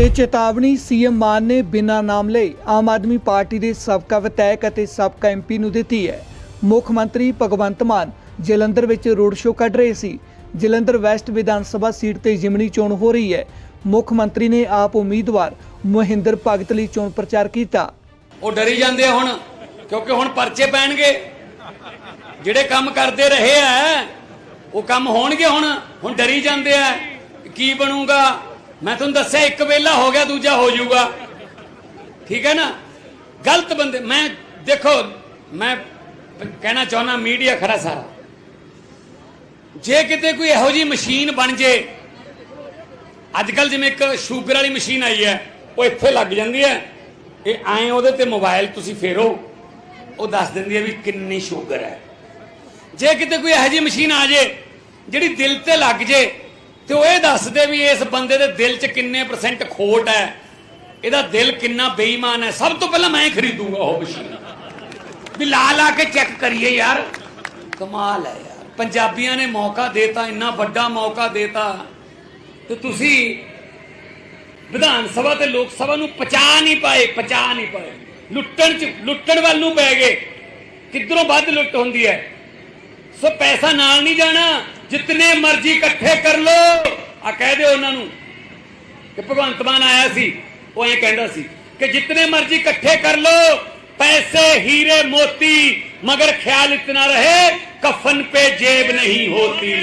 ਇਹ ਚੇਤਾਵਨੀ ਸੀਐਮ ਮਾਨ ਨੇ ਬਿਨਾਂ ਨਾਮ ਲਏ ਆਮ ਆਦਮੀ ਪਾਰਟੀ ਦੇ ਸਾਬਕਾ ਵਿਧਾਇਕ ਅਤੇ ਸਾਬਕਾ ਐਮਪੀ ਨੂੰ ਦਿੱਤੀ ਹੈ। ਮੁੱਖ ਮੰਤਰੀ ਭਗਵੰਤ ਮਾਨ ਜਲੰਧਰ ਵਿੱਚ ਰੋਡ ਸ਼ੋਅ ਕੱਢ ਰਹੇ ਸੀ। ਜਲੰਧਰ ਵੈਸਟ ਵਿਧਾਨ ਸਭਾ ਸੀਟ ਤੇ ਜਿਮਣੀ ਚੋਣ ਹੋ ਰਹੀ ਹੈ। ਮੁੱਖ ਮੰਤਰੀ ਨੇ ਆਪ ਉਮੀਦਵਾਰ ਮਹਿੰਦਰ ਭਗਤ ਲਈ ਚੋਣ ਪ੍ਰਚਾਰ ਕੀਤਾ। ਉਹ ਡਰੀ ਜਾਂਦੇ ਆ ਹੁਣ, ਕਿਉਂਕਿ ਹੁਣ ਪਰਚੇ ਪੈਣਗੇ। ਜਿਹੜੇ ਕੰਮ ਕਰਦੇ ਰਹੇ ਆ, ਉਹ ਕੰਮ ਹੋਣਗੇ ਹੁਣ। ਹੁਣ ਡਰੀ ਜਾਂਦੇ ਆ, ਕੀ ਬਣੂਗਾ? ਮੈਂ ਤੁਹਾਨੂੰ ਦੱਸਿਆ, ਇੱਕ ਵੇਲਾ ਹੋ ਗਿਆ, ਦੂਜਾ ਹੋ ਜਾਊਗਾ। ਠੀਕ ਹੈ ਨਾ? ਗਲਤ ਬੰਦੇ, ਮੈਂ, ਦੇਖੋ, ਮੈਂ ਕਹਿਣਾ ਚਾਹੁੰਦਾ, ਮੀਡੀਆ ਖੜਾ ਸਾਰਾ। ਜੇ ਕਿਤੇ ਕੋਈ ਇਹੋ ਜੀ ਮਸ਼ੀਨ ਬਣ ਜੇ ਅੱਜ ਕੱਲ ਜਿਵੇਂ ਇੱਕ ਸ਼ੂਗਰ ਵਾਲੀ ਮਸ਼ੀਨ ਆਈ ਹੈ, ਉਹ ਇੱਥੇ ਲੱਗ ਜਾਂਦੀ ਹੈ। ਇਹ ਐਂ ਉਹਦੇ ਤੇ ਮੋਬਾਈਲ ਤੁਸੀਂ ਫੇਰੋ, ਉਹ ਦੱਸ ਦਿੰਦੀ ਹੈ ਵੀ ਕਿੰਨੀ ਸ਼ੂਗਰ ਹੈ। ਜੇ ਕਿਤੇ ਕੋਈ ਇਹੋ ਜਿਹੀ ਮਸ਼ੀਨ ਆ ਜੇ, ਜਿਹੜੀ ਦਿਲ ਤੇ ਲੱਗ ਜੇ ਤੇ ਉਹ ਇਹ ਦੱਸਦੇ ਵੀ ਇਸ ਬੰਦੇ ਦੇ ਦਿਲ 'ਚ ਕਿੰਨੇ ਪਰਸੈਂਟ ਖੋਟ ਹੈ। ਇਹਦਾ ਦਿਲ ਕਿੰਨਾ ਬੇਈਮਾਨ ਹੈ। ਸਭ ਤੋਂ ਪਹਿਲਾਂ ਮੈਂ ਖਰੀਦੂਗਾ ਉਹ ਮਸ਼ੀਨ। ਵੀ ਲਾ ਲਾ ਕੇ ਚੈੱਕ ਕਰੀਏ ਯਾਰ। ਕਮਾਲ ਹੈ ਯਾਰ। ਪੰਜਾਬੀਆਂ ਨੇ ਮੌਕਾ ਦੇਤਾ, ਇੰਨਾ ਵੱਡਾ ਮੌਕਾ ਦੇਤਾ। ਤੇ ਤੁਸੀਂ ਵਿਧਾਨ ਸਭਾ ਤੇ ਲੋਕ ਸਭਾ ਨੂੰ ਪਚਾ ਨਹੀਂ ਪਾਏ, ਪਚਾ ਨਹੀਂ ਪਾਏ। ਲੁੱਟਣ ਚ, ਲੁੱਟਣ ਵੱਲ ਨੂੰ ਪੈ ਗਏ। ਕਿੱਧਰੋਂ ਵੱਧ ਲੁੱਟ ਹੁੰਦੀ ਹੈ? ਸੋ ਪੈਸਾ ਨਾਲ ਨਹੀਂ ਜਾਣਾ। ਜਿੰਨੇ ਮਰਜ਼ੀ ਇਕੱਠੇ ਕਰ ਲੋ ਆ ਕਹਿ ਦਿਓ ਉਹਨਾਂ ਨੂੰ ਕਿ ਭਗਵੰਤ ਮਾਨ ਆਇਆ ਸੀ ਉਹ ਐਂ ਕਹਿੰਦਾ ਸੀ ਕਿ ਜਿੰਨੇ ਮਰਜ਼ੀ ਇਕੱਠੇ ਕਰ ਲੋ पैसे हीरे मोती मगर ख्याल इतना रहे कफन पे जेब नहीं होती